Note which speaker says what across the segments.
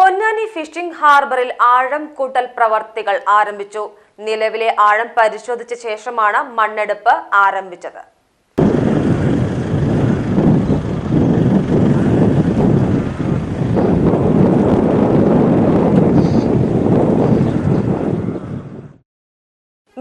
Speaker 1: Ponnani phishing ഹാർബറിൽ ആഴം കൂട്ടൽ പ്രവർത്തികൾ ആരംഭിച്ചു. നിലവിലെ ആഴം പരിശോധിച്ച ശേഷമാണ് മണ്ണെടുപ്പ് ആരംഭിച്ചത്.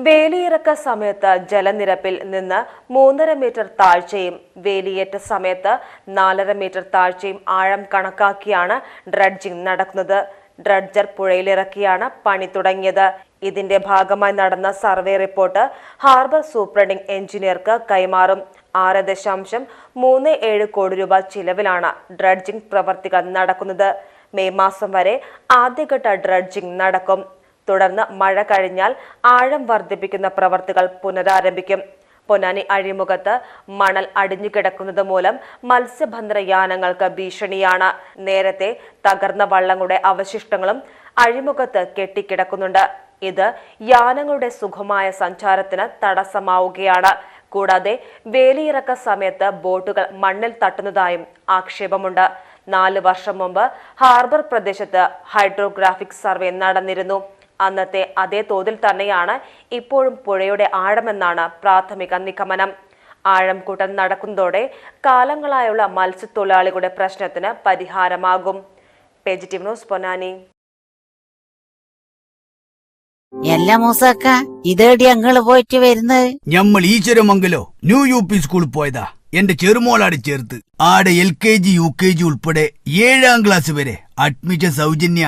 Speaker 1: വേലിയിറക്ക സമയത്ത് ജലനിരപ്പിൽ നിന്ന് മൂന്നര മീറ്റർ താഴ്ചയും വേലിയേറ്റ സമയത്ത് നാലര മീറ്റർ താഴ്ചയും ആഴം കണക്കാക്കിയാണ് ഡ്രഡ്ജിംഗ് നടക്കുന്നത്. ഡ്രഡ്ജർ പുഴയിലിറക്കിയാണ് പണി തുടങ്ങിയത്. ഇതിന്റെ ഭാഗമായി നടന്ന സർവേ റിപ്പോർട്ട് ഹാർബർ സൂപ്രണ്ടിംഗ് എഞ്ചിനീയർക്ക് കൈമാറും. ആറ് ദശാംശം മൂന്ന് ഏഴ് കോടി രൂപ ചിലവിലാണ് ഡ്രഡ്ജിംഗ് പ്രവർത്തികൾ നടക്കുന്നത്. മെയ് മാസം വരെ ആദ്യഘട്ട ഡ്രഡ്ജിംഗ് നടക്കും. തുടർന്ന് മഴ കഴിഞ്ഞാൽ ആഴം വർദ്ധിപ്പിക്കുന്ന പ്രവർത്തികൾ പുനരാരംഭിക്കും. പൊന്നാനി അഴിമുഖത്ത് മണൽ അടിഞ്ഞുകിടക്കുന്നത് മൂലം മത്സ്യബന്ധന യാനങ്ങൾക്ക് ഭീഷണിയാണ്. നേരത്തെ തകർന്ന വള്ളങ്ങളുടെ അവശിഷ്ടങ്ങളും അഴിമുഖത്ത് കെട്ടിക്കിടക്കുന്നുണ്ട്. ഇത് യാനങ്ങളുടെ സുഖമായ സഞ്ചാരത്തിന് തടസ്സമാവുകയാണ്. കൂടാതെ വേലിയിറക്ക സമയത്ത് ബോട്ടുകൾ മണ്ണിൽ തട്ടുന്നതായും ആക്ഷേപമുണ്ട്. നാല് വർഷം മുമ്പ് ഹാർബർ പ്രദേശത്ത് ഹൈഡ്രോഗ്രാഫിക് സർവേ നടന്നിരുന്നു. അന്നത്തെ അതേ തോതിൽ തന്നെയാണ് ഇപ്പോഴും പുഴയുടെ ആഴമെന്നാണ് പ്രാഥമിക നിഗമനം. ആഴം കൂട്ടൽ നടക്കുന്നതോടെ കാലങ്ങളായുള്ള മത്സ്യത്തൊഴിലാളികളുടെ പ്രശ്നത്തിന് പരിഹാരമാകും. Positive news Ponnani.
Speaker 2: എല്ലാ മൂസക്ക ഇതേടി അങ്ങൾ പോയിട്ട് വരുന്നത്?
Speaker 3: ഞമ്മൾ ഈശ്വരമംഗലോ ന്യൂ യു പി സ്കൂളിൽ പോയതാ. എന്റെ ചെറുമോളാട് ചേർത്ത്. ആടെ L K G U K G ഉൾപ്പെടെ ഏഴാം ക്ലാസ് വരെ അഡ്മിഷൻ സൗജന്യ